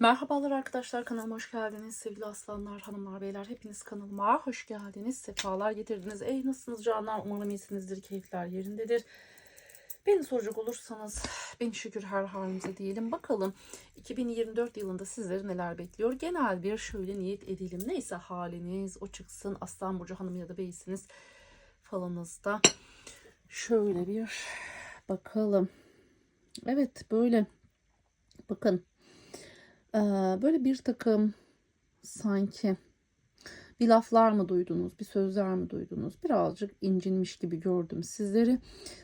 Merhabalar arkadaşlar kanalıma hoş geldiniz. Sevgili aslanlar hanımlar beyler hepiniz kanalıma hoş geldiniz. Sefalar getirdiniz. Ey nasılsınız canlar? Umarım iyisinizdir keyifler yerindedir. Beni soracak olursanız ben şükür her halimize diyelim. Bakalım 2024 yılında sizleri neler bekliyor? Genel bir şöyle niyet edelim. Neyse haliniz o çıksın. Aslan burcu hanım ya da beysiniz falanızda. Şöyle bir bakalım. Evet böyle. Bakın böyle bir takım sanki bir laflar mı duydunuz, bir sözler mi duydunuz? Birazcık incinmiş gibi gördüm sizleri.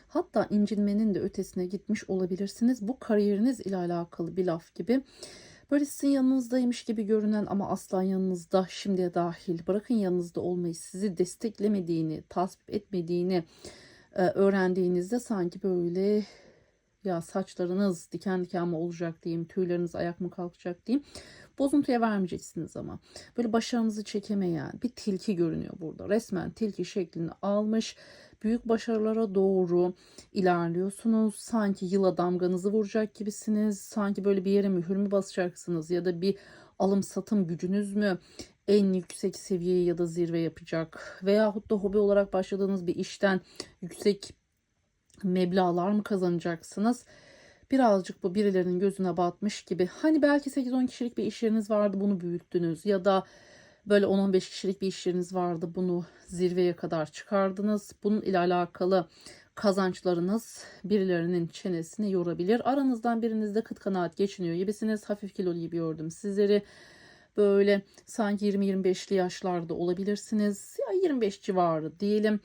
Hatta incinmenin de ötesine gitmiş olabilirsiniz. Bu kariyeriniz ile alakalı bir laf gibi. Böyle sizin yanınızdaymış gibi görünen ama asla yanınızda şimdiye dahil bırakın yanınızda olmayı sizi desteklemediğini, tasvip etmediğini öğrendiğinizde sanki böyle ya saçlarınız diken diken mi olacak diyeyim, tüyleriniz ayak mı kalkacak diyeyim. Bozuntuya vermeyeceksiniz ama. Böyle başarınızı çekemeyen bir tilki görünüyor burada. Resmen tilki şeklini almış. Büyük başarılara doğru ilerliyorsunuz. Sanki yıla damganızı vuracak gibisiniz. Sanki böyle bir yere mühür mü basacaksınız ya da bir alım satım gücünüz mü en yüksek seviyeyi ya da zirve yapacak veyahut da hobi olarak başladığınız bir işten yüksek meblağlar mı kazanacaksınız? Birazcık bu birilerinin gözüne batmış gibi. Hani belki 8-10 kişilik bir iş yeriniz vardı bunu büyüttünüz ya da böyle 10-15 kişilik bir iş yeriniz vardı bunu zirveye kadar çıkardınız. Bunun ile alakalı kazançlarınız birilerinin çenesini yorabilir. Aranızdan birinizde kıt kanaat geçiniyor gibisiniz. Hafif kilolu gibi gördüm sizleri. Böyle sanki 20-25'li yaşlarda olabilirsiniz. Ya 25 civarı diyelim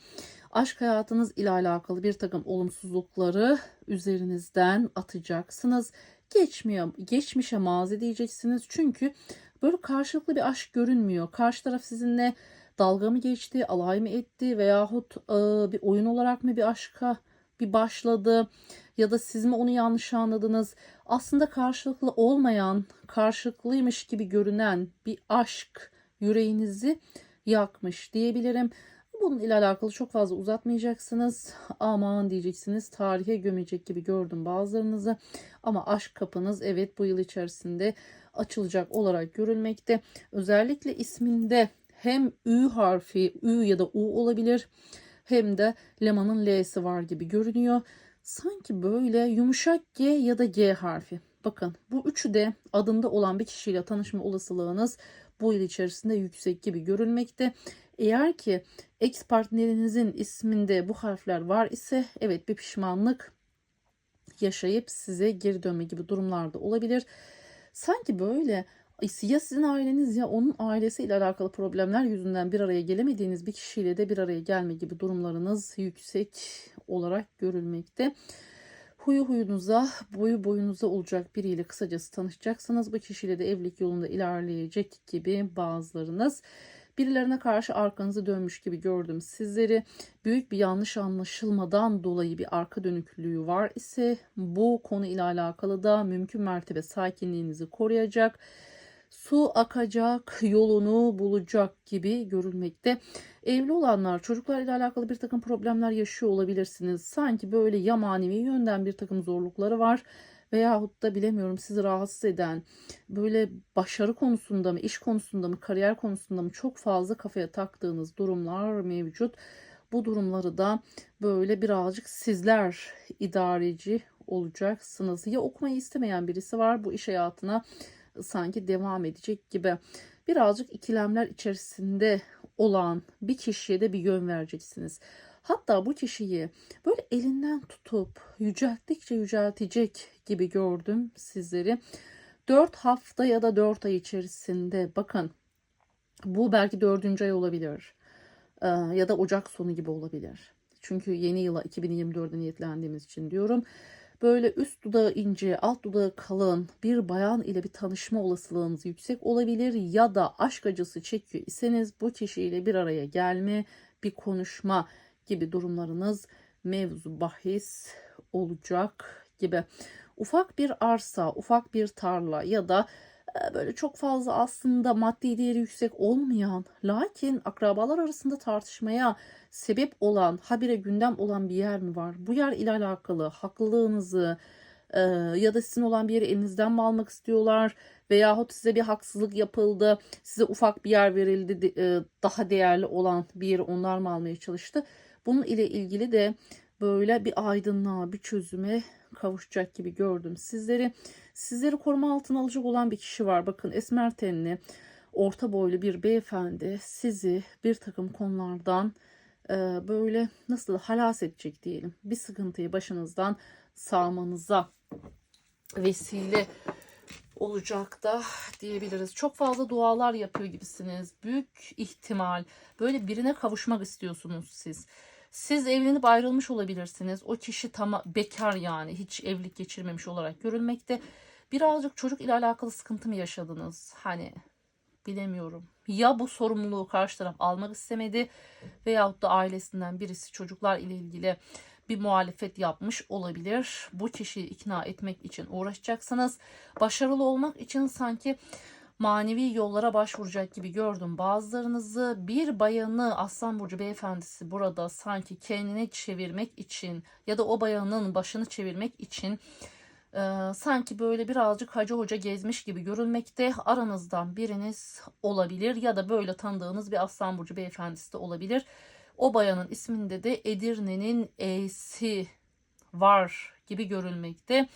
aşk hayatınız ile alakalı bir takım olumsuzlukları üzerinizden atacaksınız. Geçmiyor, geçmişe mazi diyeceksiniz. Çünkü böyle karşılıklı bir aşk görünmüyor. Karşı taraf sizinle dalga mı geçti, alay mı etti veyahut e, bir oyun olarak mı bir aşka bir başladı ya da siz mi onu yanlış anladınız? Aslında karşılıklı olmayan, karşılıklıymış gibi görünen bir aşk yüreğinizi yakmış diyebilirim. Bunun ile alakalı çok fazla uzatmayacaksınız. Aman diyeceksiniz. Tarihe gömecek gibi gördüm bazılarınızı. Ama aşk kapınız evet bu yıl içerisinde açılacak olarak görülmekte. Özellikle isminde hem Ü harfi, Ü ya da U olabilir hem de Leman'ın L'si var gibi görünüyor. Sanki böyle yumuşak G ya da G harfi. Bakın bu üçü de adında olan bir kişiyle tanışma olasılığınız bu yıl içerisinde yüksek gibi görülmekte. Eğer ki ex partnerinizin isminde bu harfler var ise evet bir pişmanlık yaşayıp size geri dönme gibi durumlarda olabilir. Sanki böyle ya sizin aileniz ya onun ailesiyle alakalı problemler yüzünden bir araya gelemediğiniz bir kişiyle de bir araya gelme gibi durumlarınız yüksek olarak görülmekte. Huyu huyunuza, boyu boyunuza olacak biriyle kısacası tanışacaksınız. Bu kişiyle de evlilik yolunda ilerleyecek gibi bazılarınız. Birilerine karşı arkanızı dönmüş gibi gördüm sizleri. Büyük bir yanlış anlaşılmadan dolayı bir arka dönüklüğü var ise bu konu ile alakalı da mümkün mertebe sakinliğinizi koruyacak su akacak, yolunu bulacak gibi görülmekte. Evli olanlar çocuklar ile alakalı bir takım problemler yaşıyor olabilirsiniz. Sanki böyle ya manevi yönden bir takım zorlukları var veyahut da bilemiyorum sizi rahatsız eden böyle başarı konusunda mı, iş konusunda mı, kariyer konusunda mı çok fazla kafaya taktığınız durumlar mevcut. Bu durumları da böyle birazcık sizler idareci olacaksınız. Ya okumayı istemeyen birisi var bu iş hayatına sanki devam edecek gibi. Birazcık ikilemler içerisinde olan bir kişiye de bir yön vereceksiniz. Hatta bu kişiyi böyle elinden tutup yücelttikçe yüceltecek gibi gördüm sizleri. 4 hafta ya da 4 ay içerisinde bakın bu belki 4. ay olabilir ya da Ocak sonu gibi olabilir. Çünkü yeni yıla 2024'e niyetlendiğimiz için diyorum böyle üst dudağı ince, alt dudağı kalın bir bayan ile bir tanışma olasılığınız yüksek olabilir ya da aşk acısı çekiyor iseniz bu kişiyle bir araya gelme, bir konuşma gibi durumlarınız mevzu bahis olacak gibi. Ufak bir arsa, ufak bir tarla ya da e, böyle çok fazla aslında maddi değeri yüksek olmayan lakin akrabalar arasında tartışmaya sebep olan habire gündem olan bir yer mi var? Bu yer ile alakalı haklılığınızı Ee, ya da sizin olan bir yeri elinizden mi almak istiyorlar veyahut size bir haksızlık yapıldı size ufak bir yer verildi e, daha değerli olan bir yeri onlar mı almaya çalıştı? Bunun ile ilgili de böyle bir aydınlığa bir çözüme kavuşacak gibi gördüm sizleri. Sizleri koruma altına alacak olan bir kişi var. Bakın esmer tenli orta boylu bir beyefendi sizi bir takım konulardan e, böyle nasıl halas edecek diyelim. Bir sıkıntıyı başınızdan sağmanıza vesile olacak da diyebiliriz. Çok fazla dualar yapıyor gibisiniz. Büyük ihtimal böyle birine kavuşmak istiyorsunuz siz. Siz evlenip ayrılmış olabilirsiniz. O kişi tam bekar yani hiç evlilik geçirmemiş olarak görülmekte. Birazcık çocuk ile alakalı sıkıntı mı yaşadınız? Hani bilemiyorum. Ya bu sorumluluğu karşı taraf almak istemedi veyahut da ailesinden birisi çocuklar ile ilgili bir muhalefet yapmış olabilir. Bu kişiyi ikna etmek için uğraşacaksınız. Başarılı olmak için sanki manevi yollara başvuracak gibi gördüm. Bazılarınızı bir bayanı Aslan Burcu beyefendisi burada sanki kendine çevirmek için ya da o bayanın başını çevirmek için ee, sanki böyle birazcık hacı hoca gezmiş gibi görülmekte. Aranızdan biriniz olabilir ya da böyle tanıdığınız bir Aslan Burcu beyefendisi de olabilir. O bayanın isminde de Edirne'nin E'si var gibi görülmekte.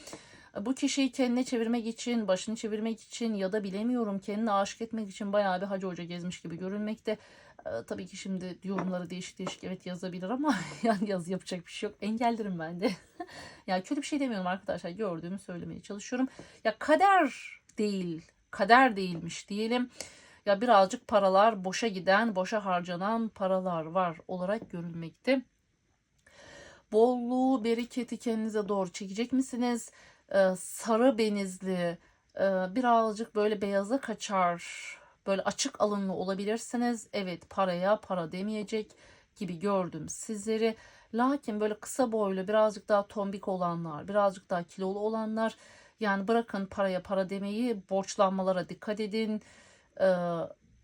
Bu kişiyi kendine çevirmek için, başını çevirmek için ya da bilemiyorum kendine aşık etmek için bayağı bir hacı hoca gezmiş gibi görülmekte. Ee, tabii ki şimdi yorumları değişik değişik evet yazabilir ama yani yaz yapacak bir şey yok. Engellerim ben de. ya kötü bir şey demiyorum arkadaşlar. Gördüğümü söylemeye çalışıyorum. Ya kader değil, kader değilmiş diyelim. Ya birazcık paralar boşa giden, boşa harcanan paralar var olarak görülmekte. Bolluğu, bereketi kendinize doğru çekecek misiniz? Ee, sarı benizli, e, birazcık böyle beyaza kaçar, böyle açık alımlı olabilirsiniz. Evet paraya para demeyecek gibi gördüm sizleri. Lakin böyle kısa boylu birazcık daha tombik olanlar, birazcık daha kilolu olanlar yani bırakın paraya para demeyi borçlanmalara dikkat edin. Ee,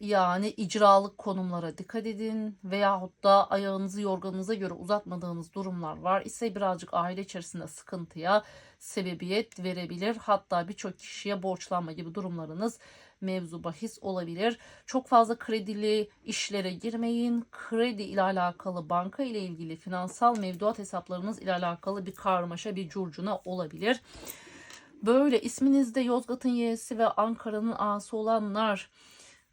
yani icralık konumlara dikkat edin veyahut da ayağınızı yorganınıza göre uzatmadığınız durumlar var ise birazcık aile içerisinde sıkıntıya sebebiyet verebilir. Hatta birçok kişiye borçlanma gibi durumlarınız mevzu bahis olabilir. Çok fazla kredili işlere girmeyin. Kredi ile alakalı banka ile ilgili finansal mevduat hesaplarınız ile alakalı bir karmaşa bir curcuna olabilir. Böyle isminizde Yozgat'ın Y'si ve Ankara'nın A'sı olanlar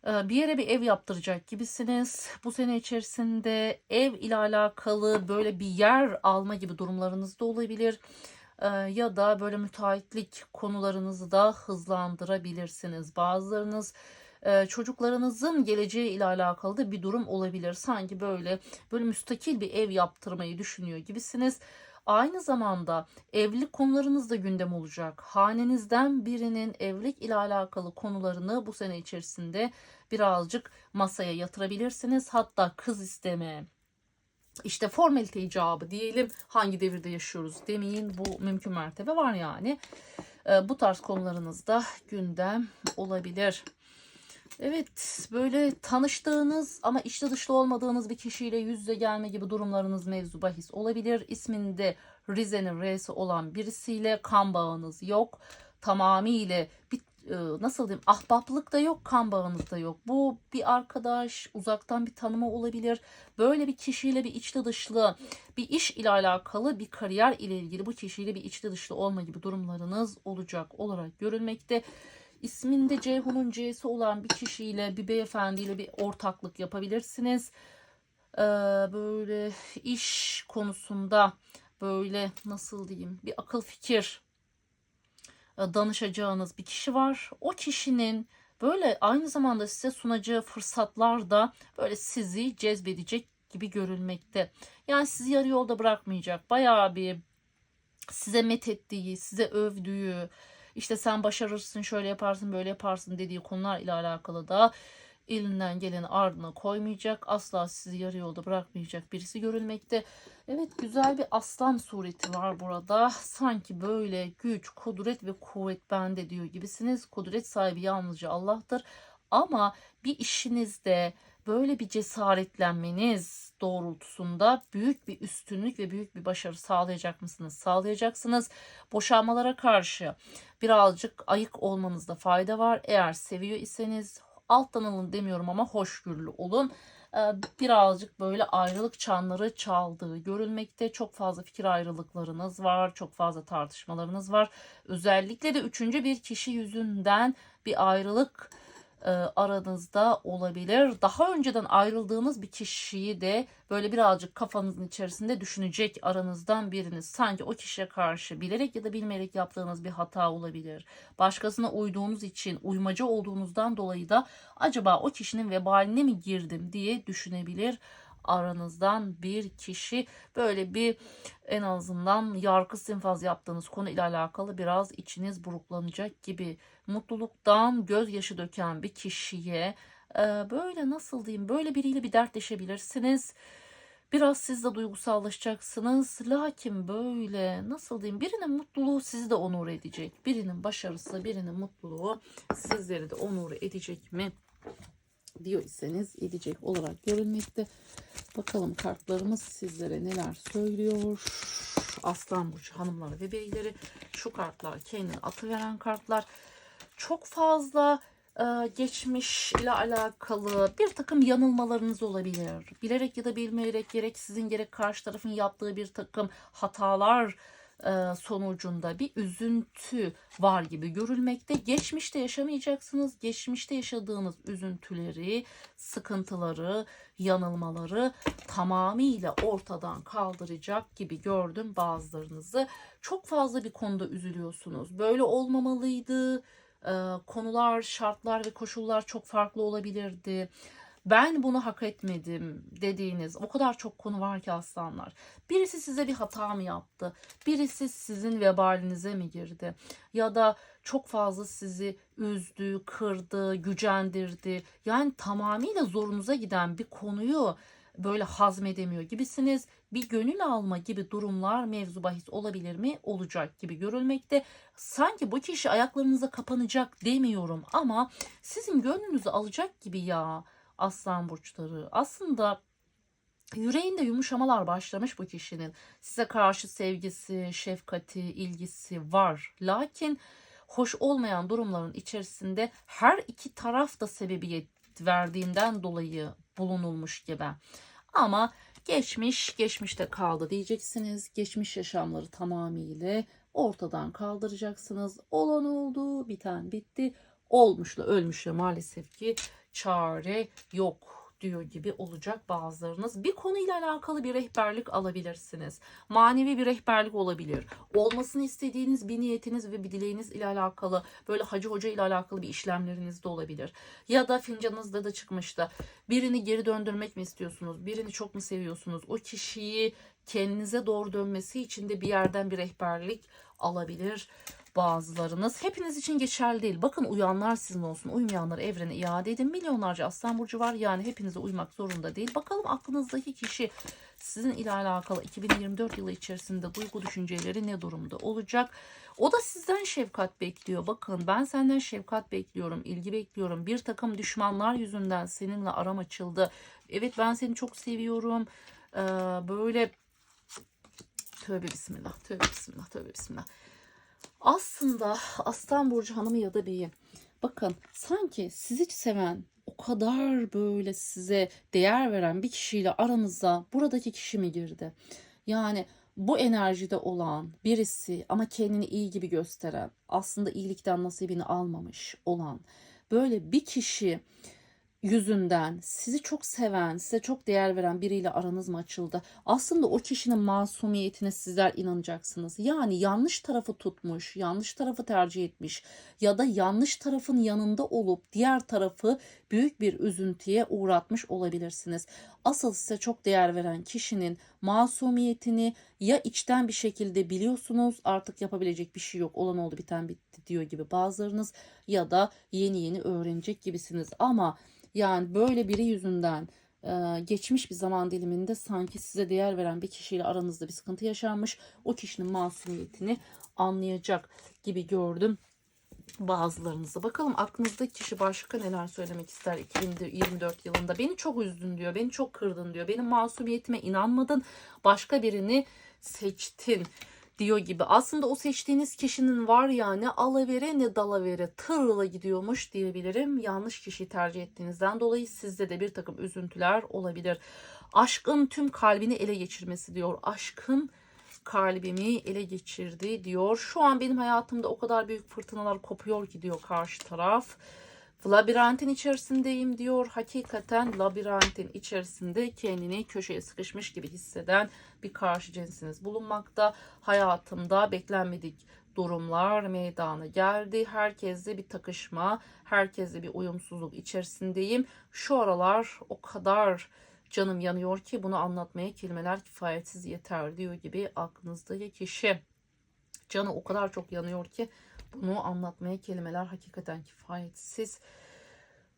e, bir yere bir ev yaptıracak gibisiniz. Bu sene içerisinde ev ile alakalı böyle bir yer alma gibi durumlarınız da olabilir. E, Ya da böyle müteahhitlik konularınızı da hızlandırabilirsiniz. Bazılarınız e, çocuklarınızın geleceği ile alakalı da bir durum olabilir. Sanki böyle böyle müstakil bir ev yaptırmayı düşünüyor gibisiniz. Aynı zamanda evlilik konularınız da gündem olacak. Hanenizden birinin evlilik ile alakalı konularını bu sene içerisinde birazcık masaya yatırabilirsiniz. Hatta kız isteme, işte formalite icabı diyelim hangi devirde yaşıyoruz demeyin bu mümkün mertebe var yani. Ee, bu tarz konularınızda gündem olabilir. Evet böyle tanıştığınız ama içli dışlı olmadığınız bir kişiyle yüz yüze gelme gibi durumlarınız mevzu bahis olabilir. İsminde Rize'nin R'si olan birisiyle kan bağınız yok. Tamamıyla bir e, nasıl diyeyim ahbaplık da yok kan bağınız da yok. Bu bir arkadaş uzaktan bir tanıma olabilir. Böyle bir kişiyle bir içli dışlı bir iş ile alakalı bir kariyer ile ilgili bu kişiyle bir içli dışlı olma gibi durumlarınız olacak olarak görülmekte. İsminde Ceyhun'un C'si olan bir kişiyle bir beyefendiyle bir ortaklık yapabilirsiniz. Ee, böyle iş konusunda böyle nasıl diyeyim bir akıl fikir e, danışacağınız bir kişi var. O kişinin böyle aynı zamanda size sunacağı fırsatlar da böyle sizi cezbedecek gibi görülmekte. Yani sizi yarı yolda bırakmayacak. Bayağı bir size methettiği, size övdüğü, işte sen başarırsın, şöyle yaparsın, böyle yaparsın dediği konular ile alakalı da elinden geleni ardına koymayacak. Asla sizi yarı yolda bırakmayacak birisi görülmekte. Evet güzel bir aslan sureti var burada. Sanki böyle güç, kudret ve kuvvet bende diyor gibisiniz. Kudret sahibi yalnızca Allah'tır. Ama bir işinizde böyle bir cesaretlenmeniz doğrultusunda büyük bir üstünlük ve büyük bir başarı sağlayacak mısınız? Sağlayacaksınız. Boşanmalara karşı birazcık ayık olmanızda fayda var. Eğer seviyor iseniz alttan alın demiyorum ama hoşgörülü olun. Ee, Birazcık böyle ayrılık çanları çaldığı görülmekte. Çok fazla fikir ayrılıklarınız var. Çok fazla tartışmalarınız var. Özellikle de üçüncü bir kişi yüzünden bir ayrılık e, aranızda olabilir. Daha önceden ayrıldığınız bir kişiyi de böyle birazcık kafanızın içerisinde düşünecek aranızdan biriniz. Sanki o kişiye karşı bilerek ya da bilmeyerek yaptığınız bir hata olabilir. Başkasına uyduğunuz için, uymacı olduğunuzdan dolayı da acaba o kişinin vebaline mi girdim diye düşünebilir aranızdan bir kişi böyle bir en azından yargı sinfaz yaptığınız konu ile alakalı biraz içiniz buruklanacak gibi mutluluktan gözyaşı döken bir kişiye e, böyle nasıl diyeyim böyle biriyle bir dertleşebilirsiniz. Biraz siz de duygusallaşacaksınız. Lakin böyle nasıl diyeyim birinin mutluluğu sizi de onur edecek. Birinin başarısı, birinin mutluluğu sizleri de onur edecek mi? Diyor iseniz edecek olarak görülmekte. Bakalım kartlarımız sizlere neler söylüyor. Aslan burcu hanımları ve beyleri şu kartlar kendini atıveren kartlar. Çok fazla e, geçmiş ile alakalı bir takım yanılmalarınız olabilir. Bilerek ya da bilmeyerek gerek sizin gerek karşı tarafın yaptığı bir takım hatalar sonucunda bir üzüntü var gibi görülmekte. Geçmişte yaşamayacaksınız. Geçmişte yaşadığınız üzüntüleri, sıkıntıları, yanılmaları tamamıyla ortadan kaldıracak gibi gördüm bazılarınızı. Çok fazla bir konuda üzülüyorsunuz. Böyle olmamalıydı. E, konular, şartlar ve koşullar çok farklı olabilirdi ben bunu hak etmedim dediğiniz o kadar çok konu var ki aslanlar. Birisi size bir hata mı yaptı? Birisi sizin vebalinize mi girdi? Ya da çok fazla sizi üzdü, kırdı, gücendirdi. Yani tamamıyla zorunuza giden bir konuyu böyle hazmedemiyor gibisiniz. Bir gönül alma gibi durumlar mevzu bahis olabilir mi? Olacak gibi görülmekte. Sanki bu kişi ayaklarınıza kapanacak demiyorum ama sizin gönlünüzü alacak gibi ya aslan burçları. Aslında yüreğinde yumuşamalar başlamış bu kişinin. Size karşı sevgisi, şefkati, ilgisi var. Lakin hoş olmayan durumların içerisinde her iki taraf da sebebiyet verdiğinden dolayı bulunulmuş gibi. Ama geçmiş geçmişte kaldı diyeceksiniz. Geçmiş yaşamları tamamıyla ortadan kaldıracaksınız. Olan oldu, biten bitti. Olmuşla ölmüşle maalesef ki çare yok diyor gibi olacak bazılarınız. Bir konuyla alakalı bir rehberlik alabilirsiniz. Manevi bir rehberlik olabilir. Olmasını istediğiniz bir niyetiniz ve bir dileğiniz ile alakalı böyle hacı hoca ile alakalı bir işlemleriniz de olabilir. Ya da fincanınızda da çıkmıştı. Birini geri döndürmek mi istiyorsunuz? Birini çok mu seviyorsunuz? O kişiyi kendinize doğru dönmesi için de bir yerden bir rehberlik alabilir bazılarınız. Hepiniz için geçerli değil. Bakın uyanlar sizin olsun. Uymayanları evrene iade edin. Milyonlarca aslan burcu var. Yani hepinize uymak zorunda değil. Bakalım aklınızdaki kişi sizin ile alakalı 2024 yılı içerisinde duygu düşünceleri ne durumda olacak? O da sizden şefkat bekliyor. Bakın ben senden şefkat bekliyorum, ilgi bekliyorum. Bir takım düşmanlar yüzünden seninle aram açıldı. Evet ben seni çok seviyorum. Ee, böyle tövbe bismillah, tövbe bismillah, tövbe bismillah. Aslında Aslan Burcu hanımı ya da beyi bakın sanki sizi seven o kadar böyle size değer veren bir kişiyle aranıza buradaki kişi mi girdi? Yani bu enerjide olan birisi ama kendini iyi gibi gösteren aslında iyilikten nasibini almamış olan böyle bir kişi yüzünden sizi çok seven, size çok değer veren biriyle aranız mı açıldı? Aslında o kişinin masumiyetine sizler inanacaksınız. Yani yanlış tarafı tutmuş, yanlış tarafı tercih etmiş ya da yanlış tarafın yanında olup diğer tarafı büyük bir üzüntüye uğratmış olabilirsiniz. Asıl size çok değer veren kişinin masumiyetini ya içten bir şekilde biliyorsunuz artık yapabilecek bir şey yok olan oldu biten bitti diyor gibi bazılarınız ya da yeni yeni öğrenecek gibisiniz ama yani böyle biri yüzünden e, geçmiş bir zaman diliminde sanki size değer veren bir kişiyle aranızda bir sıkıntı yaşanmış. O kişinin masumiyetini anlayacak gibi gördüm bazılarınıza. Bakalım aklınızdaki kişi başka neler söylemek ister 2024 yılında. Beni çok üzdün diyor, beni çok kırdın diyor. Benim masumiyetime inanmadın, başka birini seçtin diyor gibi. Aslında o seçtiğiniz kişinin var ya ne alavere ne dalavere tırla gidiyormuş diyebilirim. Yanlış kişiyi tercih ettiğinizden dolayı sizde de bir takım üzüntüler olabilir. Aşkın tüm kalbini ele geçirmesi diyor. Aşkın kalbimi ele geçirdi diyor. Şu an benim hayatımda o kadar büyük fırtınalar kopuyor ki diyor karşı taraf. Labirentin içerisindeyim diyor. Hakikaten labirentin içerisinde kendini köşeye sıkışmış gibi hisseden bir karşı cinsiniz bulunmakta. Hayatımda beklenmedik durumlar meydana geldi. Herkesle bir takışma, herkesle bir uyumsuzluk içerisindeyim. Şu aralar o kadar canım yanıyor ki bunu anlatmaya kelimeler kifayetsiz yeter diyor gibi aklınızdaki kişi. Canı o kadar çok yanıyor ki bunu anlatmaya kelimeler hakikaten kifayetsiz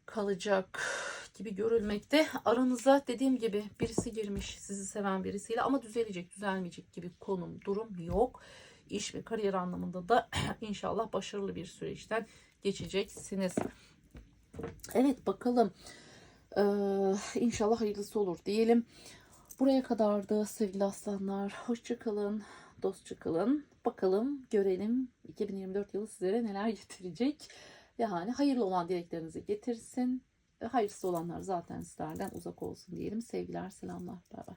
kalacak gibi görülmekte. Aranıza dediğim gibi birisi girmiş sizi seven birisiyle ama düzelecek düzelmeyecek gibi konum durum yok. İş ve kariyer anlamında da inşallah başarılı bir süreçten geçeceksiniz. Evet bakalım. Ee, inşallah hayırlısı olur diyelim. Buraya kadardı sevgili aslanlar. Hoşçakalın, dostça kalın. Bakalım görelim 2024 yılı sizlere neler getirecek. Yani hayırlı olan dileklerinizi getirsin. Hayırsız olanlar zaten sizlerden uzak olsun diyelim. Sevgiler, selamlar. Bay bay.